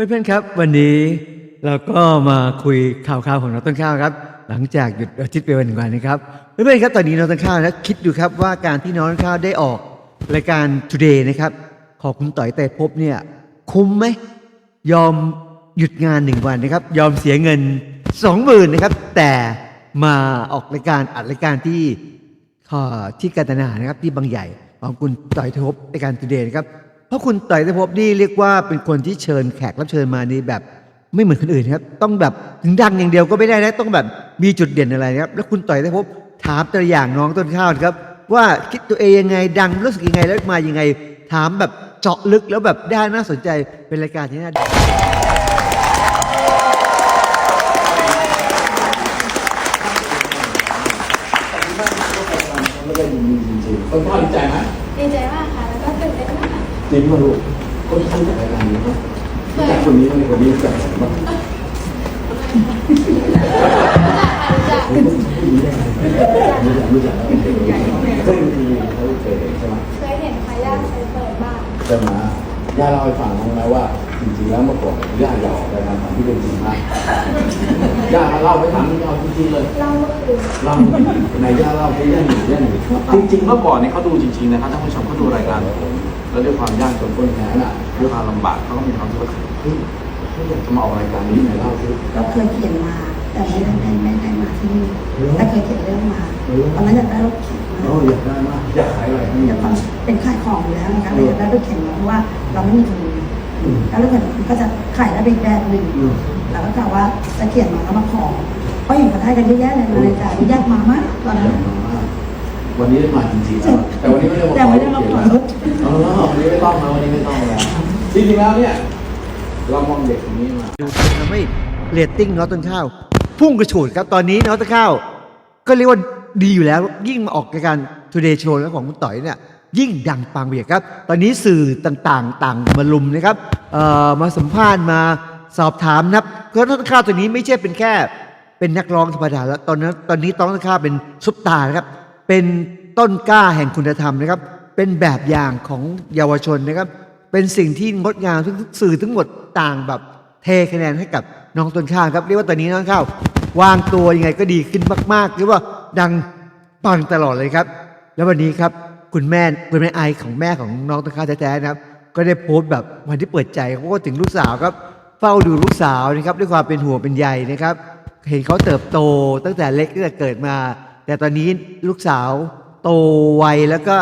เพื่อนๆครับวันนี้เราก็มาคุยข่าวๆของน้องต้นข้าวครับ หลังจากหยุดอาทิตย์ไปวันหนึ่งวันนะครับเพื่อนๆครับตอนนี้น้องต้นข้าวนะคิดดูครับว่าการที่น้องต้นข้าวได้ออกรายการ Today นะครับของคุณต่อยแต่พบเนี่ยคุ้มไหมยอมหยุดงานหนึ่งวันนะครับ ยอมเสียเงินสองหมื่นนะครับ แต่มาออกรายการอัดรายการที่ที่กาญจนานะครับที่บางใหญ่ของคุณต่อยทภพในการตูเดย์นะครับ เพราะคุณต่อยทภพนี่เรียกว่าเป็นคนที่เชิญแขกรับเชิญมานี่แบบไม่เหมือนคนอื่นครับ ต้องแบบถึงดังอย่างเดียวก็ไม่ได้นะต้องแบบมีจุดเด่นอะไรนะครับแล้วคุณต่อยทภพถามตัวอย่างน้องต้นข้าวครับ ว่าคิดตัวเองยังไงดังรู้สึกยังไงแล้วมายังไง ถามแบบเจาะลึกแล้วแบบได้น่าสนใจเป็นรายการที่น่าไม่ได้ยินจริงๆคนพ่อดีใจไหมดีใจมาก จริงป่ะลูกคนที่รู้จักรายการนี้ป่ะรู้จักคนนี้ไหมคนนี้รู้จักผมป่ะรู้จักค่ะรู้จักรู้จักคนนี้ได้ไงรู้จักรู้จักแล้วเป็นคนใหญ่เคยมีเขาเคยใช่ไหมเคยเห็นค่ะย่าเคยเปิดบ้านใช่ไหมย่าเล่าให้ฟังไหมว่าจริงๆแล้วเมื่อก่อนย่าอยากออกรายการตอนที่เป็นจริงมากย่าเล่าไปถามนี่เอาจริงๆเลยเล่าเมื่อคืนเล่าในย่าเล่าไปย่าหนีย่าหนีจริงๆเมื่อก่อนเนี่ยเขาดูจริงๆนะครับท่านผู้ชมเขาดูรายการ แล้วด้วยความยากจนคนแขนอะด้วยความลำบากเขาก็มีความรู้สึกว่าเฮ้ยเขาอยากจะมาออกรายการนี้นี่ไหไหนนเล่าเล่าสิสิเราเคยเขียนมา แต่ไม่ได้ไม่ไม่ได้มาที่นี่แต่เคยเขียนเรื่องมาตอนนั้นอยากได้รถเข็นโอ้มาอยากได้มากอยากขายอะไรให้อยากทำเป็นขายของอยู่แล้วนะคะเลยอยากได้รถเข็นมาเพราะว่าเราไม่มีทุนแล้วรถเข็นมันก็จะขายได้เป็นแบบหนึ่งเราก็กะว่าจะเขียนมาแล้วมาขอเพราะเห็นเขาได้กันเยอะแยะเลยในรายการยากมามากตอนนั้น วันนี้ได้มาจริงๆแล้วแต่วันนี้ไม่ได้มาแต่ไม่ได้มาขอรถเออวันนี้ไม่ต้องนะวันนี้ไม่ต้องแล้วจริงๆแล้วเนี่ยเรามองเด็กคนนี้มาดูจนทำให้เรตติ้งน้องต้นข้าว พุ่งกระฉูดครับตอนนี้น้องต้นข้าว ก็เรียกว่าดีอยู่แล้วยิ่งมาออกรายการ Today Show แล้วของคุณต่อยเนี่ยยิ่งดังปังไปอีกครับ ตอนนี้สื่อต่างๆ ต่างมาลุมนะครับเอ่อมาสัมภาษณ์มาสอบถามนะครับเพราะน้องต้นข้าวตัวนี้ไม่ใช่เป็นแค่เป็นนักร้องธรรมดาแล้วตอนนั้นตอนนี้ต้องต้นข้าวเป็นซุปตาร์นะครับ เป็นต้นกล้าแห่งคุณธรรมนะครับ เป็นแบบอย่างของเยาวชนนะครับ เป็นสิ่งที่งดงามทุกสื่อทั้งหมดต่างแบบเทคะแนนให้กับน้องต้นข้าวครับ เรียกว่าตอนนี้น้องข้าววางตัวยังไงก็ดีขึ้นมากๆเรียกว่าดังปังตลอดเลยครับ แล้ววันนี้ครับคุณแม่คุณแม่ไอของแม่ของน้องต้นข้าวแท้ๆนะครับ ก็ได้โพสต์แบบวันที่เปิดใจเขาก็ถึงลูกสาวครับ เฝ้าดูลูกสาวนะครับด้วยความเป็นห่วงเป็นใยนะครับ เห็นเขาเติบโตตั้งแต่เล็กตั้งแต่เกิดมา แต่ตอนนี้ลูกสาวโตไวแล้วก็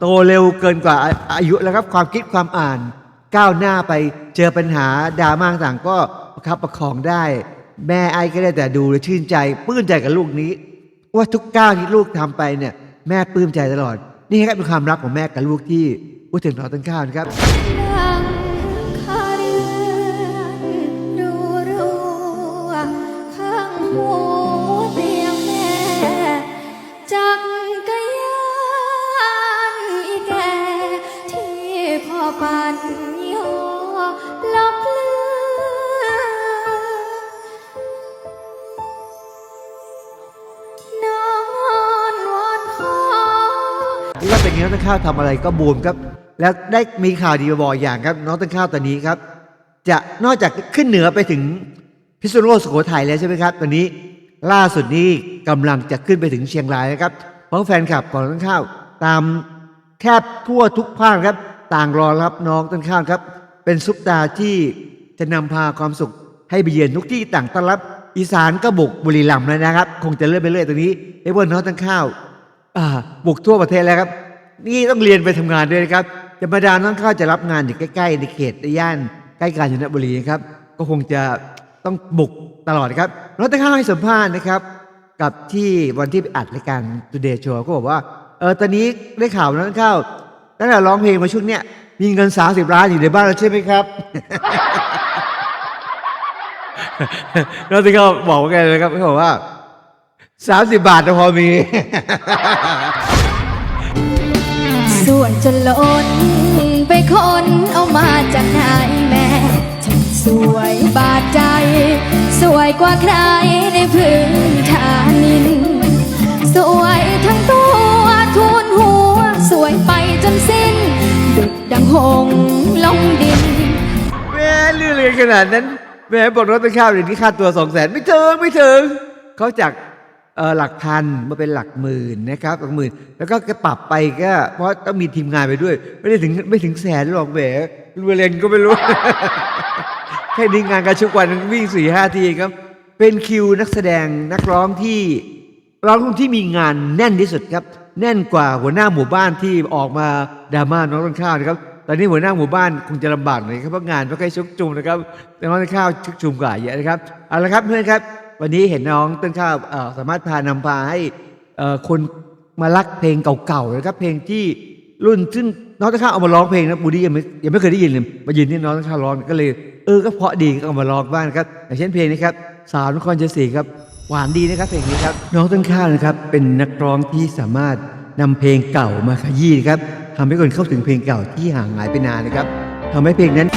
โตเร็วเกินกว่าอายุแล้วครับความคิดความอ่าน ก้าวหน้าไปเจอปัญหาดราม่าต่างก็ประคับประคองได้ แม่ไอ้ก็ได้แต่ดูและชื่นใจปลื้มใจกับลูกนี้ว่าทุกก้าวที่ลูกทำไปเนี่ยแม่ปลื้มใจตลอด นี่ครับเป็นความรักของแม่กับลูกที่พูดถึงน้องต้นข้าวนะครับ ปันยอลบเลือนอนวอนขอที่ว่าเป็นงนี้น้องต้นข้าวทำอะไรก็บูมครับ แล้วได้มีข่าวดีมาบอกอย่างครับ น้องต้นข้าวตอนนี้ครับ จะนอกจากขึ้นเหนือไปถึงพิษณุโลกสุโขทัยแล้วใช่ไหมครับ ตอนนี้ล่าสุดนี้กำลังจะขึ้นไปถึงเชียงรายนะครับ เพราะแฟนคลับของต้นข้าวตามแทบทั่วทุกภาคครับ ต่างรอรับน้องต้นข้าวครับ เป็นซุปตาที่จะนำพาความสุขให้ไปเยือนทุกที่ต่างต้อนรับ อีสานก็บุกบุรีรัมย์แล้วนะครับ คงจะเลื่อนไปเรื่อยตรงนี้เอเวอร์น้องต้นข้าวบุกทั่วประเทศแล้วครับ นี่ต้องเรียนไปทำงานด้วยนะครับจะมาดามต้องข้าวจะรับงานอยู่ใกล้ๆในเขตในย่านใกล้กาญจนบุรีนะครับ ก็คงจะต้องบุกตลอดครับน้องต้นข้าวให้สัมภาษณ์นะครับ กับที่วันที่อัดรายการ Today Show ก็บอกว่าเออตอนนี้ได้ข่าวน้องข้าว ตั้งแต่ร้องเพลงมาช่วงเนี้ยมีเงิน30ล้านอยู่ในบ้านแล้วใช่ไหมครับน้องต้นข้าวบอกว่าไงนะครับเขาบอกว่า30บาทจะพอมีส่วนจนล้นไปคนเอามาจากไหนแม่ฉันสวยบาดใจ สวยกว่าใครในพื้นฐานนิ หงลงดิน แม่ลื่นเลยเรียนขนาดนั้นแม่บอกน้องต้นข้าวเดี๋ยวนี้ค่าตัวสองแสนไม่ถึงไม่ถึงเขาจากหลักพันมาเป็นหลักหมื่นนะครับหลักหมื่น แล้วก็ปรับไปก็ เพราะต้องมีทีมงานไปด้วย ไม่ได้ถึงไม่ถึงแสนหรอกแหมเรียนก็ไม่รู้ แค่นี้งานการชุกวันวิ่งสี่ห้าทีครับ เป็นคิวนักแสดงนักร้องที่ร้องที่มีงานแน่นที่สุดครับ แน่นกว่าหัวหน้าหมู่บ้านที่ออกมาดราม่าน้องต้นข้าวนะครับ อนนี้หัวหน้าหมู่บ้านคงจะลำบากหน่อยครับเพราะงานไม่ค่อยชุกชุมนะครับแต่น้องต้นข้าวชุกชุมกว่าเยอะนะครับเอาละครับเพื่อนครับวันนี้เห็นน้องต้นข้าวสามารถพานำพาให้คนมารักเพลงเก่าๆนะครับเพลงที่รุ่นซึ่งน้องต้นข้าวเอามาร้องเพลงนะบูดี้ยังไม่ยังไม่เคยได้ยินเลยมายืนที่น้องต้นข้าวร้องก็เลยเออก็เพราะดีก็เอามาร้องบ้างนะครับอย่างเช่นเพลงนี้ครับสาวนครชัยศรีครับหวานดีนะครับเพลงนี้ครับน้องต้นข้าวนะครับเป็นนักร้องที่สามารถนำเพลงเก่ามาขยี้ครับ ทำให้คนเข้าถึงเพลงเก่าที่ห่างหายไปนานนะครับ ทำให้เพลงนั้น